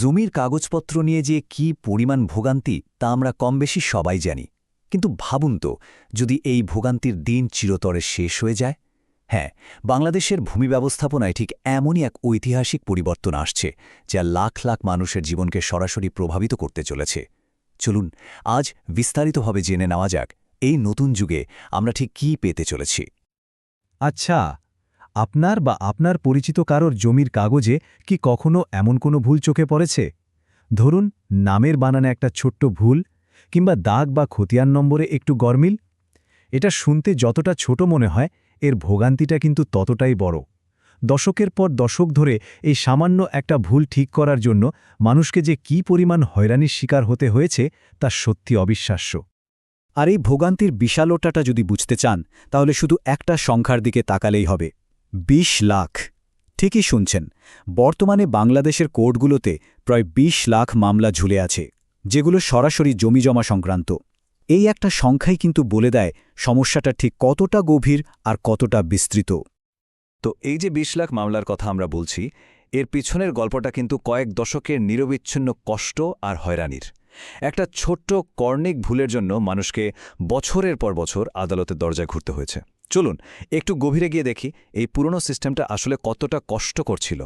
জমির কাগজপত্র নিয়ে যে কি পরিমাণ ভোগান্তি, তা আমরা কম বেশি সবাই জানি। কিন্তু ভাবুন তো, যদি এই ভোগান্তির দিন চিরতরে শেষ হয়ে যায়? হ্যাঁ বাংলাদেশের ভূমি ব্যবস্থাপনায় ঠিক এমনই এক ঐতিহাসিক পরিবর্তন আসছে, যা লাখ লাখ মানুষের জীবনকে সরাসরি প্রভাবিত করতে চলেছে। চলুন, আজ বিস্তারিতভাবে জেনে নেওয়া যাক, এই নতুন যুগে আমরা ঠিক কী পেতে চলেছি। আচ্ছা আপনার বা আপনার পরিচিত কারোর জমির কাগজে কি কখনো এমন কোনো ভুল চোখে পড়েছে? ধরুন, নামের বানানে একটা ছোট্ট ভুল কিংবা দাগ বা খতিয়ান নম্বরে একটু গরমিল। এটা শুনতে যতটা ছোট মনে হয়, এর ভোগান্তিটা কিন্তু ততটাই বড়। দশকের পর দশক ধরে এই সামান্য একটা ভুল ঠিক করার জন্য মানুষকে যে কি পরিমাণ হয়রানির শিকার হতে হয়েছে, তা সত্যি অবিশ্বাস্য। আর এই ভোগান্তির বিশালতাটা যদি বুঝতে চান, তাহলে শুধু একটা সংখ্যার দিকে তাকালেই হবে। ২০ লাখ। ঠিকই শুনছেন, বর্তমানে বাংলাদেশের কোর্টগুলোতে প্রায় ২০ লাখ মামলা ঝুলে আছে, যেগুলো সরাসরি জমিজমা সংক্রান্ত। এই একটা সংখ্যাই কিন্তু বলে দেয় সমস্যাটা ঠিক কতটা গভীর আর কতটা বিস্তৃত। তো এই যে ২০ লাখ মামলার কথা আমরা বলছি, এর পিছনের গল্পটা কিন্তু কয়েক দশকের নিরবিচ্ছিন্ন কষ্ট আর হয়রানির। একটা ছোট্ট কর্ণিক ভুলের জন্য মানুষকে বছরের পর বছর আদালতের দরজায় ঘুরতে হয়েছে। চলুন, একটু গভীরে গিয়ে দেখি এই পুরনো সিস্টেমটা আসলে কতটা কষ্ট করছিল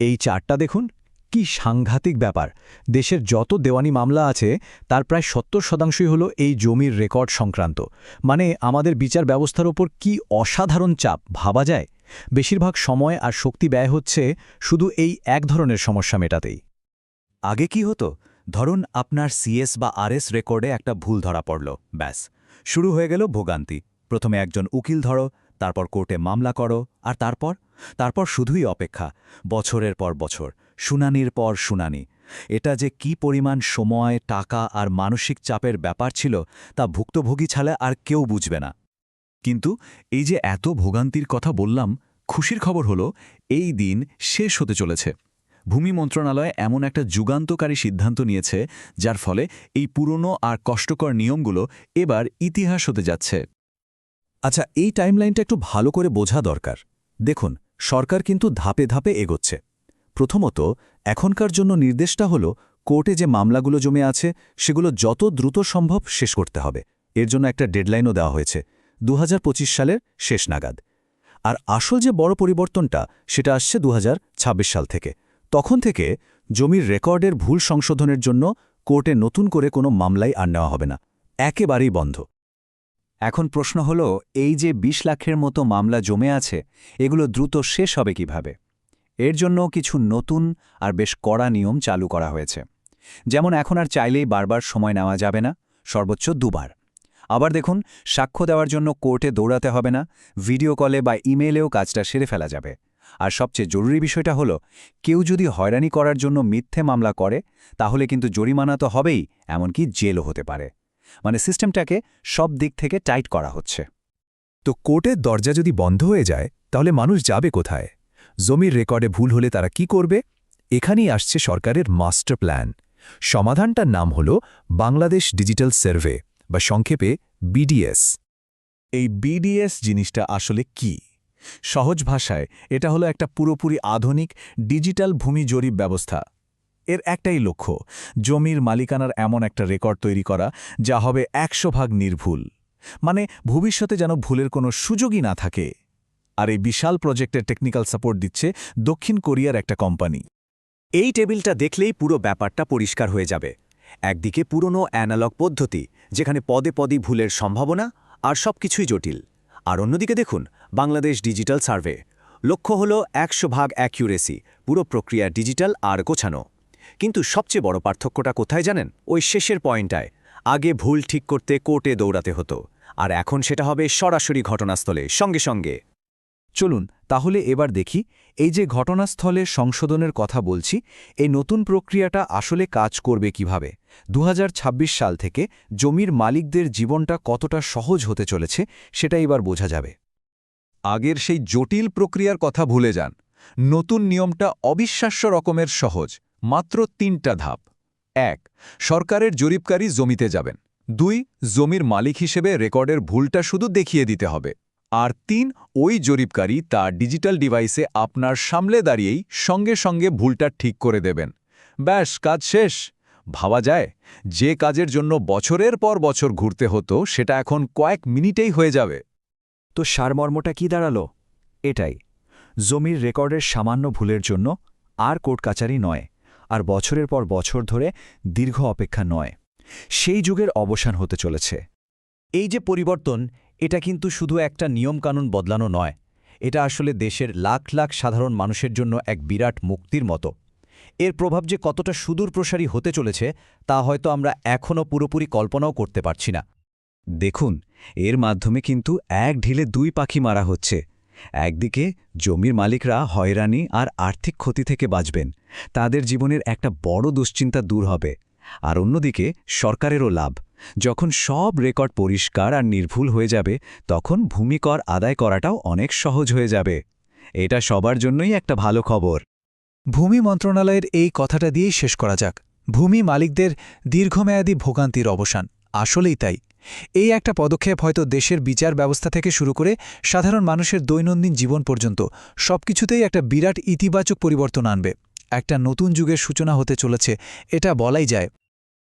এই চারটা দেখুন, কি সাংঘাতিক ব্যাপার। দেশের যত দেওয়ানি মামলা আছে, তার প্রায় সত্তর শতাংশই হল এই জমির রেকর্ড সংক্রান্ত। মানে আমাদের বিচার ব্যবস্থার ওপর কি অসাধারণ চাপ, ভাবা যায়? বেশিরভাগ সময় আর শক্তি ব্যয় হচ্ছে শুধু এই এক ধরনের সমস্যা মেটাতেই। আগে কি হতো? ধরুন আপনার সিএস বা আরএস রেকর্ডে একটা ভুল ধরা পড়ল, ব্যাস। শুরু হয়ে গেল ভোগান্তি। প্রথমে একজন উকিল ধরো, তারপর কোর্টে মামলা করো, আর তারপর? তারপর শুধুই অপেক্ষা, বছরের পর বছর, শুনানির পর শুনানি। এটা যে কি পরিমাণ সময়, টাকা আর মানসিক চাপের ব্যাপার ছিল, তা ভুক্তভোগী ছাড়া আর কেউ বুঝবে না। কিন্তু এই যে এত ভোগান্তির কথা বললাম, খুশির খবর হলো, এই দিন শেষ হতে চলেছে। ভূমি মন্ত্রণালয় এমন একটা যুগান্তকারী সিদ্ধান্ত নিয়েছে, যার ফলে এই পুরনো আর কষ্টকর নিয়মগুলো এবার ইতিহাস হতে যাচ্ছে। আচ্ছা এই টাইমলাইনটা একটু ভালো করে বোঝা দরকার। দেখুন, সরকার কিন্তু ধাপে ধাপে এগোচ্ছে। প্রথমত, এখনকার জন্য নির্দেশটা হল, কোর্টে যে মামলাগুলো জমে আছে, সেগুলো যত দ্রুত সম্ভব শেষ করতে হবে। এর জন্য একটা ডেডলাইনও দেওয়া হয়েছে দু হাজার পঁচিশ সালের শেষ নাগাদ। আর আসল যে বড় পরিবর্তনটা, সেটা আসছে দু হাজার ছাব্বিশ সাল থেকে। তখন থেকে জমির রেকর্ডের ভুল সংশোধনের জন্য কোর্টে নতুন করে কোনো মামলাই আর নেওয়া হবে না। একেবারেই বন্ধ। এখন প্রশ্ন হল, এই যে ২০ লাখের মতো মামলা জমে আছে, এগুলো দ্রুত শেষ হবে কীভাবে? এর জন্য কিছু নতুন আর বেশ কড়া নিয়ম চালু করা হয়েছে। যেমন এখন আর চাইলেই বারবার সময় নেওয়া যাবে না, সর্বোচ্চ দুবার। আবার দেখুন, সাক্ষ্য দেওয়ার জন্য কোর্টে দৌড়াতে হবে না, ভিডিও কলে বা ইমেইলেও কাজটা সেরে ফেলা যাবে। আর সবচেয়ে জরুরি বিষয়টা হলো, কেউ যদি হয়রানি করার জন্য মিথ্যে মামলা করে, তাহলে কিন্তু জরিমানা তো হবেই, এমনকি জেলও হতে পারে। মানে সিস্টেমটাকে সব দিক থেকে টাইট করা হচ্ছে। তো কোর্টের দরজা যদি বন্ধ হয়ে যায়, তাহলে মানুষ যাবে কোথায়? জমির রেকর্ডে ভুল হলে তারা কি করবে? এখানেই আসছে সরকারের মাস্টার প্ল্যান। সমাধানটার নাম হল বাংলাদেশ ডিজিটাল সার্ভে, বা সংক্ষেপে বিডিএস। এই বিডিএস জিনিসটা আসলে কি? সহজ ভাষায়, এটা হলো একটা পুরোপুরি আধুনিক ডিজিটাল ভূমি জরিপ ব্যবস্থা। এর একটাই লক্ষ্য, জমির মালিকানার এমন একটা রেকর্ড তৈরি করা যা হবে একশো ভাগ নির্ভুল। মানে ভবিষ্যতে যেন ভুলের কোনো সুযোগই না থাকে। আর এই বিশাল প্রজেক্টের টেকনিক্যাল সাপোর্ট দিচ্ছে দক্ষিণ কোরিয়ার একটা কোম্পানি এই টেবিলটা দেখলেই পুরো ব্যাপারটা পরিষ্কার হয়ে যাবে। একদিকে পুরনো অ্যানালগ পদ্ধতি, যেখানে পদে পদে ভুলের সম্ভাবনা আর সবকিছুই জটিল। আর অন্যদিকে দেখুন, বাংলাদেশ ডিজিটাল সার্ভে লক্ষ্য হল একশো ভাগ অ্যাকিউরেসি পুরো প্রক্রিয়া ডিজিটাল আর গোছানো। কিন্তু সবচেয়ে বড় পার্থক্যটা কোথায় জানেন? ওই শেষের পয়েন্টটায়। আগে ভুল ঠিক করতে কোর্টে দৌড়াতে হতো। আর এখন সেটা হবে সরাসরি ঘটনাস্থলে, সঙ্গে সঙ্গে। চলুন, তাহলে এবার দেখি, এই যে ঘটনাস্থলে সংশোধনের কথা বলছি, এই নতুন প্রক্রিয়াটা আসলে কাজ করবে কীভাবে? দু হাজার ছাব্বিশ সাল থেকে জমির মালিকদের জীবনটা কতটা সহজ হতে চলেছে, সেটা এবার বোঝা যাবে। আগের সেই জটিল প্রক্রিয়ার কথা ভুলে যান। নতুন নিয়মটা অবিশ্বাস্য রকমের সহজ। মাত্র তিনটা ধাপ। এক, সরকারের জরিপকারী জমিতে যাবেন। দুই, জমির মালিক হিসেবে রেকর্ডের ভুলটা শুধু দেখিয়ে দিতে হবে। আর তিন, ওই জরিপকারী তা ডিজিটাল ডিভাইসে আপনার সামলে দাঁড়িয়েই সঙ্গে সঙ্গে ভুলটা ঠিক করে দেবেন। ব্যাস, কাজ শেষ। ভাবা যায়, যে কাজের জন্য বছরের পর বছর ঘুরতে হতো, সেটা এখন কয়েক মিনিটেই হয়ে যাবে। তো সারমর্মটা কি দাঁড়াল? এটাই, জমির রেকর্ডের সামান্য ভুলের জন্য আর কোর্ট কাচারি নয়। আর বছরের পর বছর ধরে দীর্ঘ অপেক্ষা নয়। সেই যুগের অবসান হতে চলেছে। এই যে পরিবর্তন, এটা কিন্তু শুধু একটা নিয়মকানুন বদলানো নয়। এটা আসলে দেশের লাখ লাখ সাধারণ মানুষের জন্য এক বিরাট মুক্তির মতো। এর প্রভাব যে কতটা সুদূর প্রসারী হতে চলেছে, তা হয়তো আমরা এখনও পুরোপুরি কল্পনাও করতে পারছি না। দেখুন, এর মাধ্যমে কিন্তু এক ঢিলে দুই পাখি মারা হচ্ছে। একদিকে জমির মালিকরা হয়রানি আর আর্থিক ক্ষতি থেকে বাঁচবেন, তাদের জীবনের একটা বড় দুশ্চিন্তা দূর হবে। আর অন্যদিকে সরকারেরও লাভ, যখন সব রেকর্ড পরিষ্কার আর নির্ভুল হয়ে যাবে, তখন ভূমিকর আদায় করাটাও অনেক সহজ হয়ে যাবে। এটা সবার জন্যই একটা ভালো খবর। ভূমি মন্ত্রণালয়ের এই কথাটা দিয়েই শেষ করা যাক। ভূমি মালিকদের দীর্ঘমেয়াদী ভোগান্তির অবসান, আসলেই তাই। এই একটা পদক্ষেপ হয়তো দেশের বিচার ব্যবস্থা থেকে শুরু করে সাধারণ মানুষের দৈনন্দিন জীবন পর্যন্ত সবকিছুতেই একটা বিরাট ইতিবাচক পরিবর্তন আনবে। একটা নতুন যুগের সূচনা হতে চলেছে, এটা বলাই যায়।